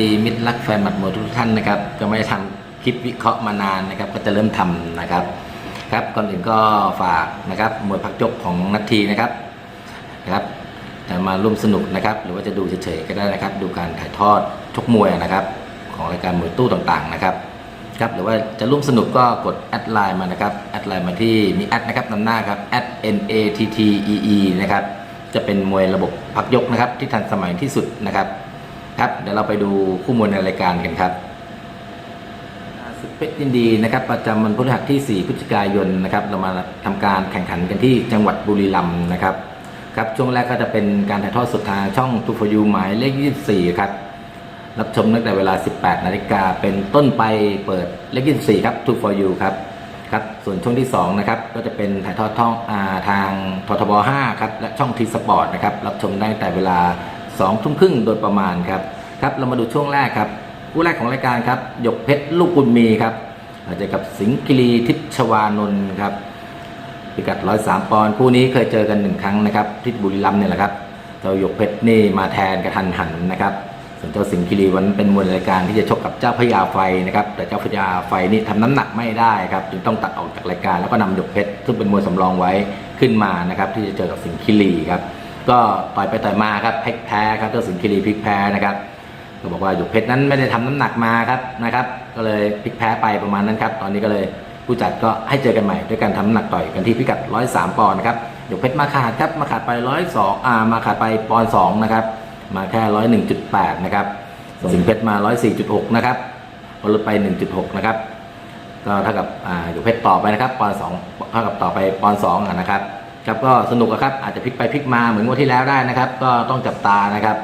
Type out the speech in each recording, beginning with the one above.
ดีมิตรรักแฟนหมัดมวยทุกท่านนะครับ ก็ไม่ได้ทำคลิปวิเคราะห์มานานนะครับ ก็จะเริ่มทำนะครับ ครับก่อนอื่นก็ฝากนะครับมวยพักยกของนัททีนะครับนะครับจะมาร่วมสนุกนะครับ หรือว่าจะดูเฉยๆก็ได้นะครับ ดูการถ่ายทอดชกมวยนะครับ ของรายการมวยตู้ต่างๆนะครับครับหรือว่าจะร่วมสนุกก็กดแอดไลน์มานะครับแอดไลน์มาที่มีแอดนะครับนำหน้าครับ n a t t e e นะครับจะเป็นมวยระบบพักยกนะครับที่ทันสมัยที่สุดนะครับ ครับเดี๋ยวเราไปดูคู่มวยในรายการกันครับศึกเพชรยินดีนะครับ ประจำวันพฤหัสที่ 4 พฤศจิกายนนะครับ เรามาทำการแข่งขันกันที่จังหวัดบุรีรัมย์นะครับครับช่วงแรกก็จะเป็นการถ่ายทอดสดทางช่องทูฟยูหมายเลข 24 ครับ รับชมตั้งแต่เวลา 18 นาฬิกาเป็นต้นไปเปิดเลข 24 ครับ Two for you ครับครับส่วนช่วงที่ 2 นะครับ ก็จะเป็นถ่ายทอดท่องอาทางททบ 5 ครับ และช่องทีสปอร์ตนะครับ รับชมได้แต่เวลา2ทุ่มครึ่งโดยประมาณครับ ครับเรามาดูช่วงแรกครับคู่แรกของรายการครับหยกเพชรลูกบุญมีครับอาจจะกับสิงห์กิรีทิพชวานนท์ครับพิกัด 103 ปอนด์คู่นี้เคยเจอกันหนึ่งครั้งนะครับที่บุรีรัมย์เนี่ยแหละครับเจ้าหยกเพชรนี่มาแทนกระทันหันนะครับส่วนเจ้าสิงห์คิรีวันนั้นเป็นมวยรายการที่จะชกกับเจ้าพญาไฟนะครับแต่เจ้าพญาไฟนี่ทำน้ำหนักไม่ได้ครับจึงต้องตัดออกจากรายการแล้วก็นำหยกเพชรซึ่งเป็นมวยสำรองไว้ขึ้นมานะครับที่จะเจอกับสิงห์คิรีครับก็ต่อยไปต่อยมาครับแพ้ครับเจ้าสิงห์คิรีพลิกแพ้นะครับ ก็บอกว่าหยกเพชรนั้นไม่ได้ทำน้ำหนักมาครับนะครับ ก็เลยพลิกแพ้ไปประมาณนั้นครับ ตอนนี้ก็เลยผู้จัดก็ให้เจอกันใหม่ด้วยการทำน้ำหนักต่อยกันที่พิกัด 103 ปอนด์นะครับหยกเพชรมาขาดครับมาขาดไป 102อ่ามาขาดไปปอนด์สองนะครับมาแค่ 101.8 นะครับส่วนสิงห์เพชรมา 104.6 นะครับลดไป 1.6 นะครับก็เท่ากับอ่าหยกเพชรต่อไปนะครับปอนด์สองเท่ากับต่อไปปอนด์สองนะครับครับก็สนุกครับอาจจะพลิกไปพลิกมาเหมือนงวดที่แล้วได้นะครับ ก็ต้องจับตานะครับ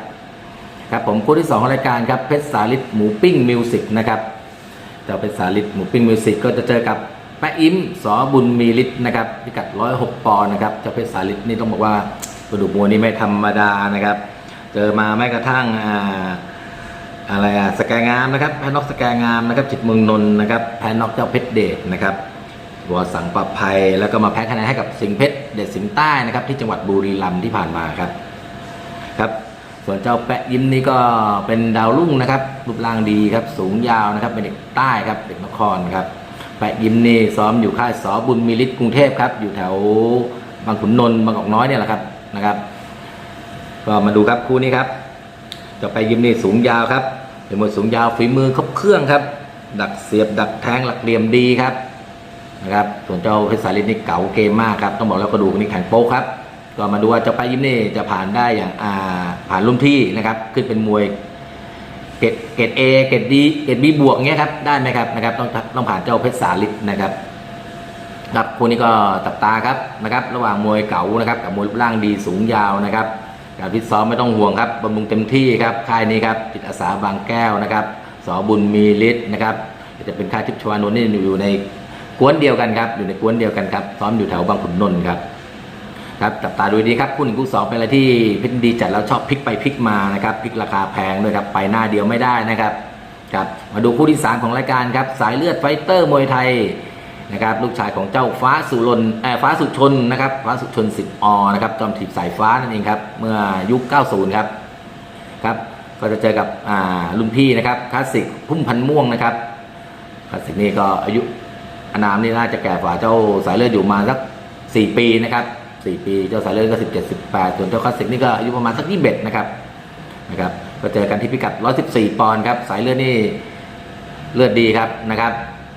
ครับผมคู่ที่2ของรายการครับเพชรสาลิดหมูปิ้งมิวสิกนะครับเจ้าเพชรสาลิดหมูปิ้งมิวสิกก็จะเจอกับแปะอิมสอบุญมีฤทธิ์นะครับพิกัด106ปอนด์นะครับเจ้าเพชรสาลิดนี่ต้องบอกว่ากระดูกมวยนี่ไม่ธรรมดานะครับ เจอมาแม้กระทั่งอ่าอะไรอะสแกงามนะครับแพ้น็อกสแกงามนะครับจิตเมืองนนท์นะครับแพ้น็อกเจ้าเพชรเดชนะครับบัวสังประภัยแล้วก็มาแพ้คะแนนให้กับสิงเพชรเดชสิงใต้นะครับที่จังหวัดบุรีรัมย์ที่ผ่านมาครับครับ ส่วนเจ้าแปะยิ้มนี่ก็เป็นดาวรุ่งนะครับรูปร่างดีครับ สูงยาวนะครับเป็นเด็กใต้ครับเด็กนครครับ แปะยิ้มนี่ซ้อมอยู่ค่ายสอบุญมีฤทธิ์กรุงเทพครับ อยู่แถวบางขุนนนท์บางกอกน้อยเนี่ยแหละครับนะครับ ก็มาดูครับคู่นี้ครับจ้าแปะยิ้มนี่สูงยาวครับเป็นมวยสูงยาวฝีมือครบเครื่องครับ ดักเสียบดักแทงหลักเหลี่ยมดีครับนะครับส่วนเจ้าเพชรสาลินนี่เก๋าเกมมากครับต้องบอกแล้วกระดูกนี่แข็งโป๊กครับ ก็มาดูว่าเจ้าไปายิ้มนี่จะผ่านได้อย่างอ่าผ่านรุ่นพี่นะครับ ขึ้นเป็นมวยเกรดเกรดเอเกรดดีเกรดบีบวกเงี้ยครับได้ไหมครับนะครับต้องต้องผ่านเจ้าเพชรสาลิดนะครับครับคู่นี้ก็ตับตาครับนะครับ ระหว่างมวยเก๋านะครับ กับมวยรูปร่างดีสูงยาวนะครับการฟิตซ้อมไม่ต้องห่วงครับบำรุงเต็มที่ครับค่ายนี้ครับจิตอาสาบางแก้วนะครับสอบุญมีฤทธิ์นะครับจะเป็นค่ายทิพย์ชวานนท์นี่อยู่ในกวนเดียวกันครับอยู่ในกวนเดียวกันครับซ้อมอยู่แถวบางขุนนนท์ครับ ครับจับตาดูดีครับคู่หนึ่งคู่สองเป็นอะไรที่พชรดีจัดแล้วชอบพลิกไปพลิกมานะครับพลิกราคาแพงด้วยครับไปหน้าเดียวไม่ได้นะครับครับมาดูคู่ที่สามของรายการครับสายเลือดไฟเตอร์มวยไทยนะครับลูกชายของเจ้าฟ้าสุรนเออฟ้าสุชนนะครับฟ้าสุชนสิทธิ์อนะครับจอมถีบสายฟ้านั่นเองครับเมื่อยุค 90 ครับครับก็จะเจอกับอ่ารุ่นพี่นะครับคลาสสิกพุ่มพันม่วงนะครับคลาสสิกนี่ก็อายุอนามนี่น่าจะแก่กว่าเจ้าสายเลือดอยู่มาสัก 4 ปีนะครับ 4ปี เจ้าสายเลือดก็17 18ส่วนเจ้าคลาสสิกนี่ก็อายุประมาณสัก21นะครับนะครับก็เจอกันที่พิกัด114ปอนด์ครับ สายเลือดนี่เลือดดีครับนะครับ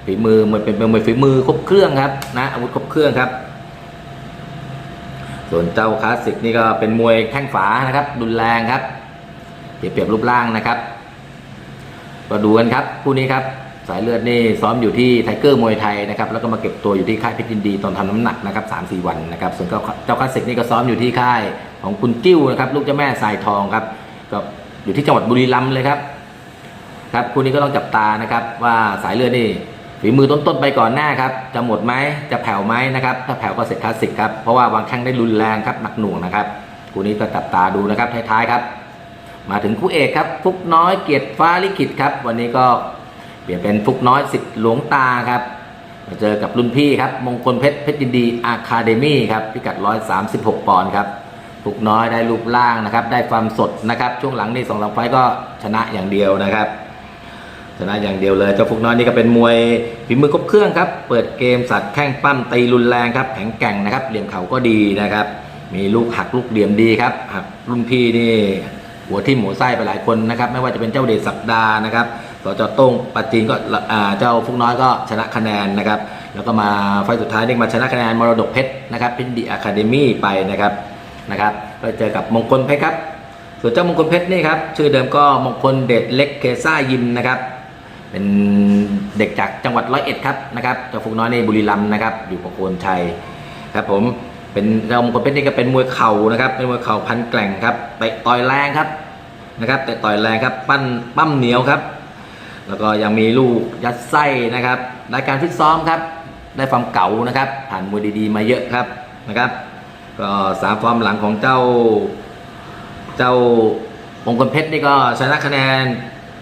ฝีมือมันเป็นเป็นมวยฝีมือครบเครื่องครับนะอาวุธครบเครื่องครับ ส่วนเจ้าคลาสสิกนี่ก็เป็นมวยแข้งฝานะครับรุนแรงครับเปรียบเปรียบรูปร่างนะครับก็ดูกันครับคู่นี้ครับ สายเลือดนี่ซ้อมอยู่ที่ไทเกอร์มวยไทยนะครับแล้วก็มาเก็บตัวอยู่ที่ค่ายเพชรยินดีตอนทำน้ำหนักนะครับสามสี่วันนะครับส่วนเจ้าคลาสสิกนี่ก็ซ้อมอยู่ที่ค่ายของคุณกิ้วนะครับลูกเจ้าแม่สายทองครับก็อยู่ที่จังหวัดบุรีรัมย์เลยครับครับคู่นี้ก็ต้องจับตานะครับว่าสายเลือดนี่ฝีมือต้นๆไปก่อนหน้าครับจะหมดไหมจะแผ่วไหมนะครับถ้าแผ่วก็เสร็จคลาสสิกครับเพราะว่าวางแข้งได้รุนแรงครับหนักหน่วงนะครับคู่นี้ก็จับตาดูนะครับท้ายๆครับ มาถึงคู่เอกครับฟุกน้อยเกียรติฟ้าลิขิตครับ วันนี้ก็ เปลี่ยนเป็นฟุกน้อยสิทธิ์หลวงตาครับมาเจอกับรุ่นพี่ครับมงคลเพชรเพชรยินดีอาคาเดมี่ครับพิกัด 136 ปอนด์ครับฟุกน้อยได้รูปร่างนะครับ ได้ความสดนะครับ ช่วงหลังนี่สองสามไฟต์ก็ชนะอย่างเดียวนะครับชนะอย่างเดียวเลยเจ้าฟุกน้อยนี่ก็เป็นมวยฝีมือครบเครื่องครับ เปิดเกมสัตว์แข้งปั้มตีรุนแรงครับแข็งแกร่งนะครับเหลี่ยมเข่าก็ดีนะครับ มีลูกหักลูกเหลี่ยมดีครับหักรุ่นพี่นี่หัวที่หมูไส้ไปหลายคนนะครับ ไม่ว่าจะเป็นเจ้าเดชศักดานะครับ สจโต้งปัจจีนก็เจ้าฟุกน้อยก็ชนะคะแนนนะครับ แล้วก็มาไฟสุดท้ายนี่มาชนะคะแนนมรดกเพชรนะครับพินดีอะคาเดมี่ไปนะครับนะครับก็เจอกับมงคลเพชรครับส่วนเจ้ามงคลเพชรนี่ครับชื่อเดิมก็มงคลเดชเล็กเคซ่ายิมนะครับเป็นเด็กจากจังหวัดร้อยเอ็ดครับนะครับเจ้าฟุกน้อยในบุรีรัมย์นะครับอยู่ประโคนชัยครับผมเป็นเจ้ามงคลเพชรนี่ก็เป็นมวยเข่านะครับเป็นมวยเข่าพันแกร่งครับเตะต่อยแรงครับนะครับเตะต่อยแรงครับปั้นปั้มเหนียวครับ แล้วก็ยังมีลูกยัดไส้นะครับรายการฟิตซ้อมครับ ได้ความเก่านะครับ ผ่านมวยดีๆ มาเยอะครับนะครับ ก็สามฟอร์มหลังของเจ้า เจ้ามงคลเพชรนี่ก็ชนะคะแนน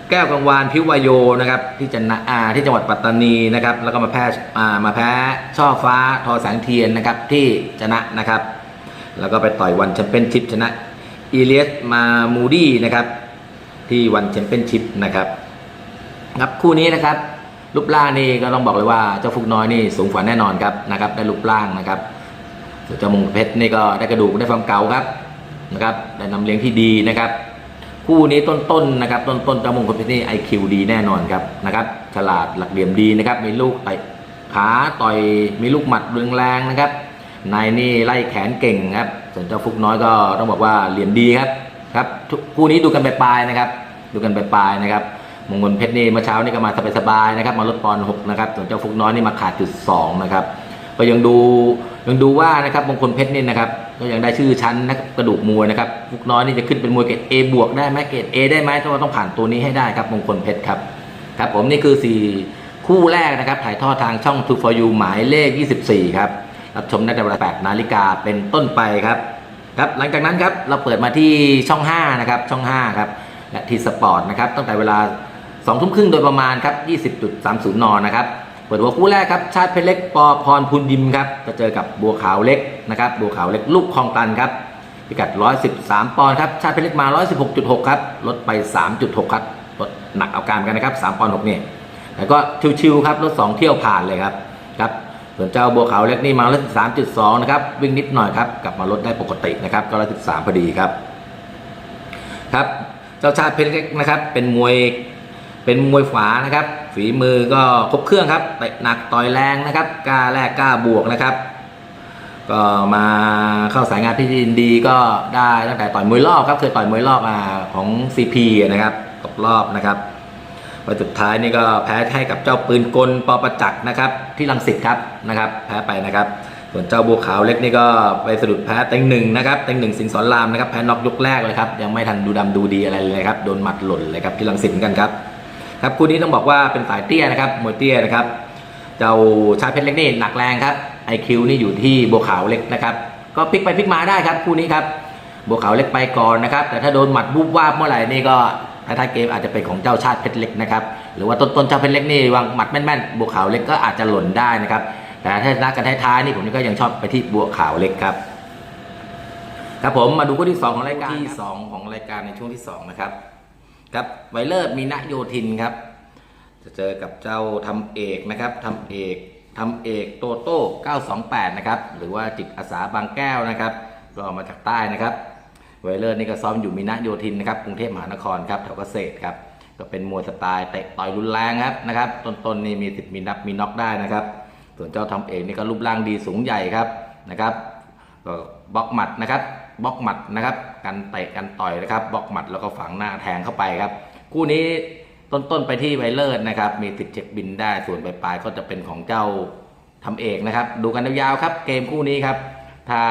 แก้วกังวานพิววายโยนะครับ ที่จันนะอาที่จังหวัดปัตตานีนะครับ แล้วก็มาแพ้อ่ามาแพ้ช่อฟ้าทอแสงเทียนนะครับที่ชนะนะครับ แล้วก็ไปต่อยวันแชมเปี้ยนชิพชนะอีเลียสมามูดี้นะครับ ที่วันแชมเปี้ยนชิพนะครับ ครับคู่นี้นะครับรูปร่างนี่ก็ต้องบอกเลยว่าเจ้าฟุกน้อยนี่สูงกว่าแน่นอนครับนะครับได้รูปร่างนะครับส่วนเจ้ามงเพชรนี่ก็ได้กระดูกได้ความเก่าครับนะครับได้นำเลี้ยงที่ดีนะครับ คู่นี้ต้นๆนะครับ ต้นๆเจ้ามงเพชรนี่ไอคิวดีแน่นอนครับนะครับฉลาดหลักเหลี่ยมดีนะครับ มีลูกเตขาต่อยมีลูกหมัดแรงนะครับนายนี่ไล่แขนเก่งครับส่วนเจ้าฟุกน้อยก็ต้องบอกว่าเหลี่ยมดีครับครับคู่นี้ดูกันไปปลายๆนะครับ ดูกันไปปลายๆนะครับ มงคลเพชรนี่เมื่อเช้านี่ก็มาสบายๆนะครับ มาลดปอนหกนะครับส่วนเจ้าฟุกน้อยนี่มาขาดจุดสองนะครับก็ยังดูยังดูว่านะครับมงคลเพชรนี่นะครับก็ยังได้ชื่อชั้นนักกระดูกมวยนะครับฟุกน้อยนี่จะขึ้นเป็นมวยเกรด A บวกได้ไหมเกรด A ได้ไหมต้องต้องผ่านตัวนี้ให้ได้ครับมงคลเพชรครับครับผมนี่คือ 4 คู่แรกนะครับถ่ายทอดทางช่อง True for You หมายเลข 24 ครับรับชมได้ในเวลา8นาฬิกาเป็นต้นไปครับครับหลังจากนั้นครับเราเปิดมาที่ช่อง 5 นะครับช่อง5ครับและทีสปอร์ตนะครับตั้งแต่เวลา 2ทุ่มครึ่งโดยประมาณครับ20.30นนะครับเปิดหัวคู่แรกครับชาติเพชรเล็กปอพรพุนยิมครับจะเจอกับบัวขาวเล็กนะครับบัวขาวเล็กลูกคลองตันครับพิกัด 113 ปอนด์ครับชาติเพชรเล็กมา 116.6 ครับลดไป 3.6 ครับลดหนักเอาการกันนะครับ 3 ปอนด์6เนี่ยแต่ก็ชิวๆครับรถ2เที่ยวผ่านเลยครับครับส่วนเจ้าบัวขาวเล็กนี่มาลด3.2 นะครับวิ่งนิดหน่อยครับกลับมาลดได้ปกตินะครับก็113พอดีครับครับเจ้าชาติเพชรเล็กนะครับเป็นมวย เป็นมวยขวานะครับ ฝีมือก็ครบเครื่องครับเตะหนักต่อยแรงนะครับกล้าแลกกล้าบวกนะครับ ก็มาเข้าสายงานที่ดินดีก็ได้ตั้งแต่ต่อยมวยรอบครับเคยต่อยมวยรอบอ่าของ CP นะครับตกรอบนะครับวันสุดท้ายนี่ก็แพ้ให้กับเจ้าปืนกลปอประจักษ์นะครับ ที่ลังสิตครับนะครับ แพ้ไปนะครับ ส่วนเจ้าบัวขาวเล็กนี่ก็ไปสะดุดแพ้เต็งหนึ่งนะครับเต็งหนึ่งสิงสอนรามนะครับแพ้น็อกยกแรกเลยครับยังไม่ทันดูดำดูดีอะไรเลยครับโดนหมัดหล่นเลยครับที่ลังสิตเหมือนกันครับ ครับคู่นี้ต้องบอกว่าเป็นสายเตี้ยนะครับมวยเตี้ยนะครับ เจ้าชายเพชรเล็กนี่หนักแรงครับไอคิวนี่อยู่ที่บัวขาวเล็กนะครับก็พลิกไปพลิกมาได้ครับคู่นี้ครับบัวขาวเล็กไปก่อนนะครับ แต่ถ้าโดนหมัดบุบวาบเมื่อไหร่นี่ก็ท้ายๆเกมอาจจะเป็นของเจ้าชาติเพชรเล็กนะครับหรือว่าต้นต้นๆเจ้าเพชรเล็กนี่วางหมัดแม่นๆบัวขาวเล็กก็อาจจะหล่นได้นะครับแต่ถ้าชนะกันท้ายๆนี่ผมก็ยังชอบไปที่บัวขาวเล็กครับครับผมมาดูคู่ที่สองของรายการที่สองของรายการในช่วงที่สองนะครับ ครับไวเลอร์มีนโยธินครับ จะเจอกับเจ้าทำเอกนะครับทำเอกทำเอกโตโต้928 นะครับ หรือว่าจิตอาสาบางแก้วนะครับก็มาจากใต้นะครับไวเลอร์นี่ก็ซ้อมอยู่มีนโยธินนะครับกรุงเทพมหานครครับแถวเกษตรครับก็เป็นมวยสไตล์เตะต่อยรุนแรงครับนะครับต้นๆนี่มีสิทธิ์มีนับมีน็อกได้นะครับ ส่วนเจ้าทำเอกนี่ก็รูปร่างดีสูงใหญ่ครับนะครับก็บล็อกหมัดนะครับ บล็อกหมัดนะครับกันเตะกันต่อยนะครับบล็อกหมัดแล้วก็ฝังหน้าแทงเข้าไปครับ คู่นี้ต้นๆไปที่ไวเลอร์นะครับ มีติดเช็คบินได้ส่วนปลายๆก็จะเป็นของเจ้าทำเอกนะครับ ดูกันยาวๆครับเกมคู่นี้ครับ ถ้า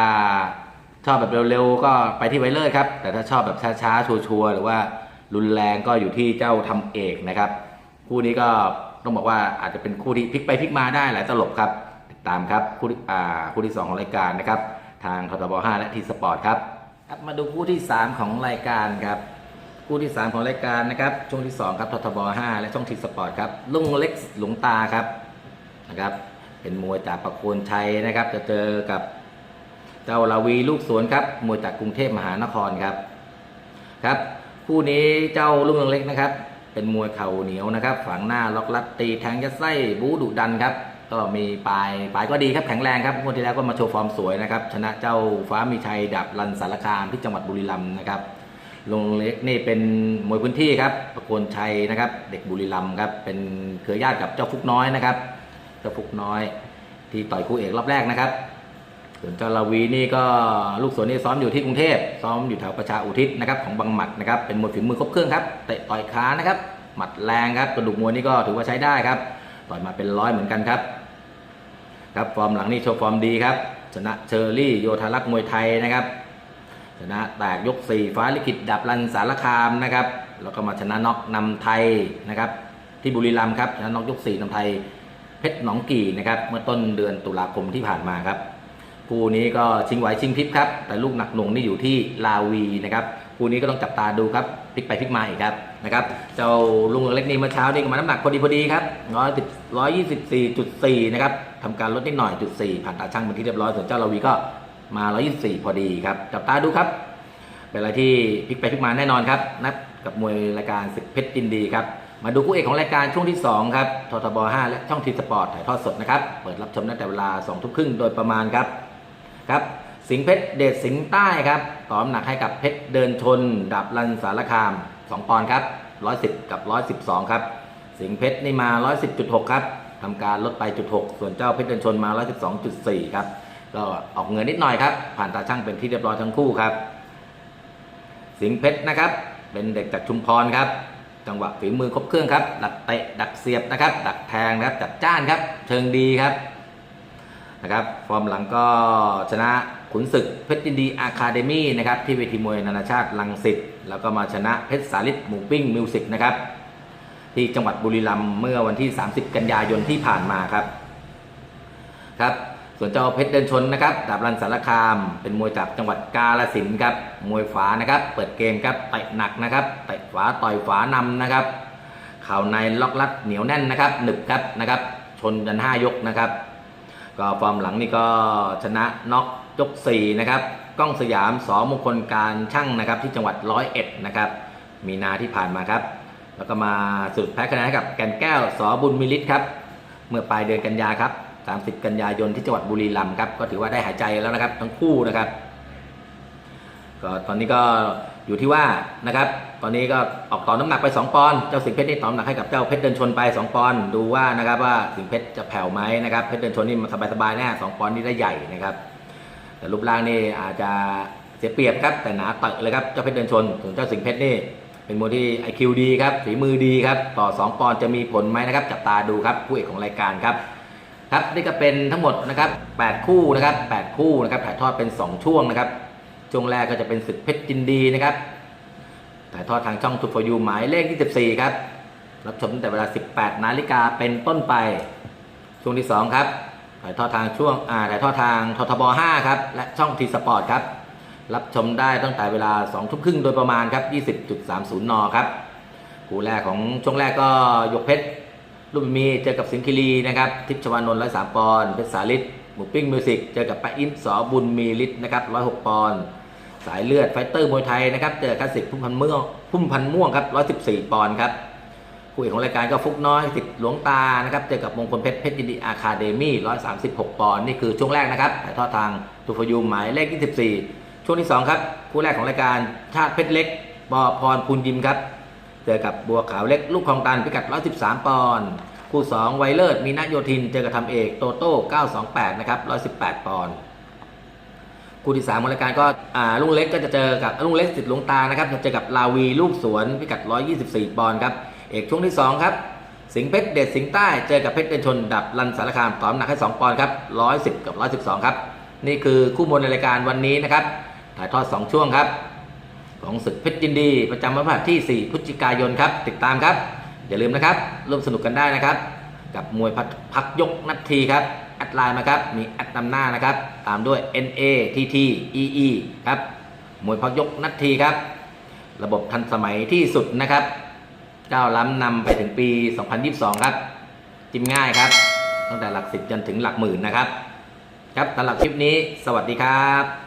ชอบแบบเร็วๆก็ไปที่ไวเลอร์ครับ แต่ถ้าชอบแบบช้าๆชัวร์ๆหรือว่ารุนแรงก็อยู่ที่เจ้าทำเอกนะครับ คู่นี้ก็ต้องบอกว่าอาจจะเป็นคู่ที่พลิกไปพลิกมาได้หลายตลบครับติดตามครับคู่ที่สองของรายการนะครับ ทางททบ5และทีสปอร์ตครับครับ มาดูคู่ที่สามของรายการครับคู่ที่ 3 ของรายการนะครับช่วงที่ 2 ครับททบ5และช่องทีสปอร์ตครับลุงเล็กหลวงตาครับนะครับเป็นมวยจากประโคนชัยนะครับ จะเจอกับเจ้าลาวีลูกสวนครับมวยจากกรุงเทพมหานครครับครับ คู่นี้เจ้าลุงเรืองเล็กนะครับ เป็นมวยเข่าเหนียวนะครับ ฝังหน้าล็อกลัดตีแทงยัดไส้บูดุดันครับ ก็มีปลายปลายก็ดีครับแข็งแรงครับงวดที่แล้วก็มาโชว์ฟอร์มสวยนะครับชนะเจ้าฟ้ามีชัยดับรันสารคามที่จังหวัดบุรีรัมย์นะครับลงเล็กนี่เป็นมวยพื้นที่ครับประโคนชัยนะครับ เด็กบุรีรัมย์ครับเป็นเครือญาติกับเจ้าฟุกน้อยนะครับเจ้าฟุกน้อย ที่ต่อยคู่เอกรอบแรกนะครับส่วนเจ้าลาวีนี่ก็ลูกสวนนี่ซ้อมอยู่ที่กรุงเทพซ้อมอยู่แถวประชาอุทิศนะครับของบางหมัดนะครับเป็นมวยฝีมือครบเครื่องครับเตะต่อยขานะครับหมัดแรงครับกระดูกมวยนี่ก็ถือว่าใช้ได้ครับต่อยมาเป็นร้อยเหมือนกันครับ ครับฟอร์มหลังนี่โชว์ฟอร์มดีครับชนะเชอรี่โยธารักษ์มวยไทยนะครับชนะแตกยก 4 ฟ้าลิขิตดับรันสารคามนะครับ แล้วก็มาชนะน็อกนำไทยนะครับ ที่บุรีรัมย์ครับชนะน็อกยก 4นำไทยเพชรหนองกี่นะครับเมื่อต้นเดือนตุลาคมที่ผ่านมาครับคู่นี้ก็ชิงไหวชิงพริบครับ แต่ลูกหนักหน่วงนี่อยู่ที่ลาวีนะครับคู่นี้ก็ต้องจับตาดูครับ พลิกไปพลิกมาอีกครับนะครับเจ้าลุงเล็กนี่เมื่อเช้านี่มาน้ำหนักพอดีพอดีครับร้อยสิบร้อยยี่สิบสี่จุดสี่นะครับทำการลดนิดหน่อยจุดสี่ผ่านตาช่างเป็นที่เรียบร้อยส่วนเจ้าลาวีก็มาร้อยยี่สิบสี่พอดีครับจับตาดูครับเป็นอะไรที่พลิกไปพลิกมาแน่นอนครับนัดกับมวยรายการศึกเพชรยินดีครับมาดูคู่เอกของรายการช่วงที่สองครับ ททบ 5 และช่องทีสปอร์ตถ่ายทอดสดนะครับ เปิดรับชมตั้งแต่เวลา2ทุ่มครึ่งโดยประมาณครับ ครับ สิงเพชรเดชสิงใต้ครับตอน้ำหนักให้กับเพชรเดินชน ดับรันสารคาม 2 ปอนด์ครับ 110 กับ 112 ครับ สิงเพชรนี่มา 110.6 ครับทำการลดไปจุด6ส่วนเจ้าเพชรเดินชนมา 112.4 ครับก็ออกเงินนิดหน่อยครับ ผ่านตาช่างเป็นที่เรียบร้อยทั้งคู่ครับ สิงเพชรนะครับ เป็นเด็กจากชุมพรครับ จังหวะฝีมือครบเครื่องครับดักเตะดักเสียบนะครับ ดักแทงนะครับจัดจ้านครับ เชิงดีครับนะครับ ฟอร์มหลังก็ชนะ ขุนศึกเพชรยินดีอาคาเดมี่นะครับที่เวทีมวยนานาชาติลังสิตแล้วก็มาชนะเพชรสาลิตหมูปิ้งมิวสิกนะครับที่จังหวัดบุรีรัมย์เมื่อวันที่ 30 กันยายนที่ผ่านมาครับครับส่วนเจ้าเพชรเดินชนนะครับดาบรันสารคาม เป็นมวยจากจังหวัดกาฬสินธุ์ครับมวยฝานะครับ เปิดเกมครับเตะหนักนะครับเตะฝาต่อยฝานำนะครับเข่าในล็อกลัดเหนียวแน่นนะครับหนึบครับนะครับ ชนกันห้ายกนะครับ ก็ฟอร์มหลังนี่ก็ชนะน็อก ยก4นะครับกล้องสยามสอมงคลการช่างนะครับที่จังหวัดร้อยเอ็ดนะครับมีนาที่ผ่านมาครับ แล้วก็มาสุดแพ้คะแนนให้กับแก่นแก้วสอบุญมิลิตครับเมื่อปลายเดือนกันยาครับ30 กันยายนที่จังหวัดบุรีรัมย์ครับก็ถือว่าได้หายใจแล้วนะครับทั้งคู่นะครับก็ตอนนี้ก็อยู่ที่ว่านะครับ ตอนนี้ก็ออกต่อน้ำหนักไป 2 ปอนด์เจ้าสิงเพชรนี่ต่อน้ำหนักให้กับเจ้าเพชรเดินชนไป 2 ปอนด์ดูว่านะครับว่าสิงเพชรจะแผ่วไหมนะครับเพชรเดินชนนี่มันสบายๆแน่สองปอนด์นี่ได้ใหญ่นะครับ แต่รูปร่างนี่อาจจะเสียเปรียบครับ แต่หนาเตะเลยครับเจ้าเพชรเดินชนส่วนเจ้าสิงเพชรนี่เป็นมวยที่ไอคิวดีครับฝีมือดีครับต่อ 2 ปอนด์จะมีผลไหมนะครับจับตาดูครับคู่เอกของรายการครับครับนี่ก็เป็นทั้งหมดนะครับ8คู่นะครับ8คู่นะครับถ่ายทอดเป็น 2 ช่วงนะครับช่วงแรกก็จะเป็นศึกเพชรจินดีนะครับถ่ายทอดทางช่องทูฟอยูหมายเลข24ครับรับชมตั้งแต่เวลา 18 นาฬิกาเป็นต้นไป ช่วงที่ 2 ครับ ถ่ายทอดทางช่วงอ่าถ่ายทอดทางททบ 5 ครับ และช่องทีสปอร์ตครับ รับชมได้ตั้งแต่เวลา2ทุ่มครึ่งโดยประมาณครับ 20.30 น ครับคู่แรกของช่วงแรกก็ยกเพชรลูกมีเจอกับสิงคิรีนะครับ ทิพชวานนท์ร้อยสามปอนด์เพชรสาลิตหมูปิ้งมิวสิกเจอกับปะอินสอบุญมีลิตนะครับร้อยหกปอนด์สายเลือดไฟเตอร์มวยไทยนะครับ เจอกับสิทธิ์พุ่มพันธ์ม่วงพุ่มพันม่วงครับร้อยสิบสี่ปอนด์ครับ คู่เอกของรายการก็ฟุกน้อยสิทธิ์หลวงตานะครับเจอกับมงคลเพชรเพชรยินดีอาคาเดมี่ร้อยสามสิบหกปอนด์นี่คือช่วงแรกนะครับถ่ายทอดทางตูฟยูหมายเลขยี่สิบสี่ช่วงที่สองครับ คู่แรกของรายการชาติเพชรเล็กบอพรพูนยิมครับ เจอกับบัวขาวเล็กลูกคลองตันพิกัด 113 ปอนด์คู่ 2 ไวเลอร์มีนาโยธิน เจอกับทำเอกโตโต้ 928 นะครับ 118 ปอนด์คู่ที่3ของรายการก็ลุงเล็กก็จะเจอกับลุงเล็กสิทธิ์หลวงตานะครับจะเจอกับลาวีลูกสวนพิกัด 124 ปอนด์ครับ เอกช่วงที่ 2 ครับ สิงเพชรเด็ดสิงใต้เจอกับเพชรเดินชนดับรันสารคามต่อน้ำหนักให้ 2 ปอนด์ครับ 110 กับ 112 ครับ นี่คือคู่มวยในรายการวันนี้นะครับ ถ่ายทอด 2 ช่วงครับ ของศึกเพชรยินดี ประจำวันพฤหัสที่ 4 พฤศจิกายนครับ ติดตามครับ อย่าลืมนะครับร่วมสนุกกันได้นะครับ กับมวยพักพักยกนัดทีครับแอดไลน์มาครับ มีแอดนำหน้านะครับ ตามด้วย N A T T E E ครับมวยพักยกนัดทีครับ ระบบทันสมัยที่สุดนะครับ ก้าวล้ำนำไปถึงปี 2022 ครับ จิ้มง่ายครับ ตั้งแต่หลักสิบจนถึงหลักหมื่นนะครับ ครับสำหรับคลิปนี้ สวัสดีครับ